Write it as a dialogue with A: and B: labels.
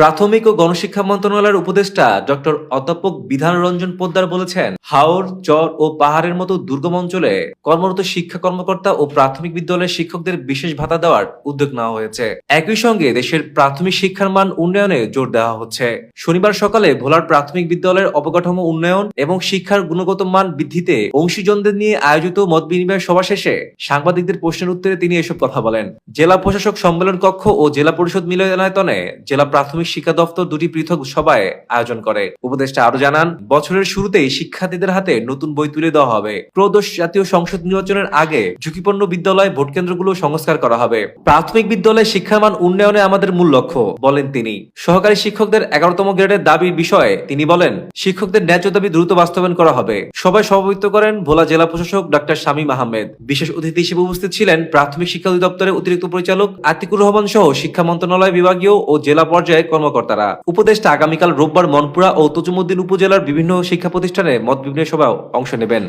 A: প্রাথমিক ও গণশিক্ষা মন্ত্রণালয়ের উপদেষ্টা ডক্টর অধ্যাপক বিধান রঞ্জন পোদ্দার বলেছেন, হাওর, চর ও পাহাড়ের মতো দুর্গম অঞ্চলে কর্মরত শিক্ষা কর্মকর্তা ও প্রাথমিক বিদ্যালয়ের শিক্ষকদের বিশেষ ভাতা দেওয়ার উদ্যোগ নেওয়া হয়েছে। একই সঙ্গে দেশের প্রাথমিক শিক্ষার মান উন্নয়নে জোর দেওয়া হচ্ছে। শনিবার সকালে ভোলার প্রাথমিক বিদ্যালয়ের অবকাঠামো উন্নয়ন এবং শিক্ষার গুণগত মান বৃদ্ধিতে অংশীজনদের নিয়ে আয়োজিত মত বিনিময় সভা শেষে সাংবাদিকদের প্রশ্নের উত্তরে তিনি এসব কথা বলেন। জেলা প্রশাসক সম্মেলন কক্ষ ও জেলা পরিষদ মিলনায়তনে জেলা প্রাথমিক শিক্ষা দপ্তর দুটি পৃথক সভায় আয়োজন করে। উপদেষ্টা আরও জানান, বছরের শুরুতেই শিক্ষার্থীদের হাতে নতুন বই তুলে দেওয়া হবে। প্রদোষ জাতীয় সংসদ নির্বাচনের আগে ঝুঁকিপূর্ণ বিদ্যালয় ভোট কেন্দ্রগুলো সংস্কার করা হবে। প্রাথমিক বিদ্যালয়ে শিক্ষার মান উন্নয়নে আমাদের মূল লক্ষ্য, বলেন তিনি। সহকারী শিক্ষকদের এগারোতম গ্রেডের দাবির বিষয়ে তিনি বলেন, শিক্ষকদের ন্যায্য দাবি দ্রুত বাস্তবায়ন করা হবে। সবাই সভাপতিত্ব করেন ভোলা জেলা প্রশাসক ডাক্তার শামীম আহমেদ। বিশেষ অতিথি হিসেবে উপস্থিত ছিলেন প্রাথমিক শিক্ষা অধিদপ্তরের অতিরিক্ত পরিচালক আতিকুর রহমান সহ শিক্ষা মন্ত্রণালয় বিভাগীয় ও জেলা পর্যায়ের কর্মকর্তারা। উপদেষ্টা আগামীকাল রোববার মনপুরা ও তজুমুদ্দিন উপজেলার বিভিন্ন শিক্ষা প্রতিষ্ঠানে মত বিনিময় সভায় অংশ নেবেন।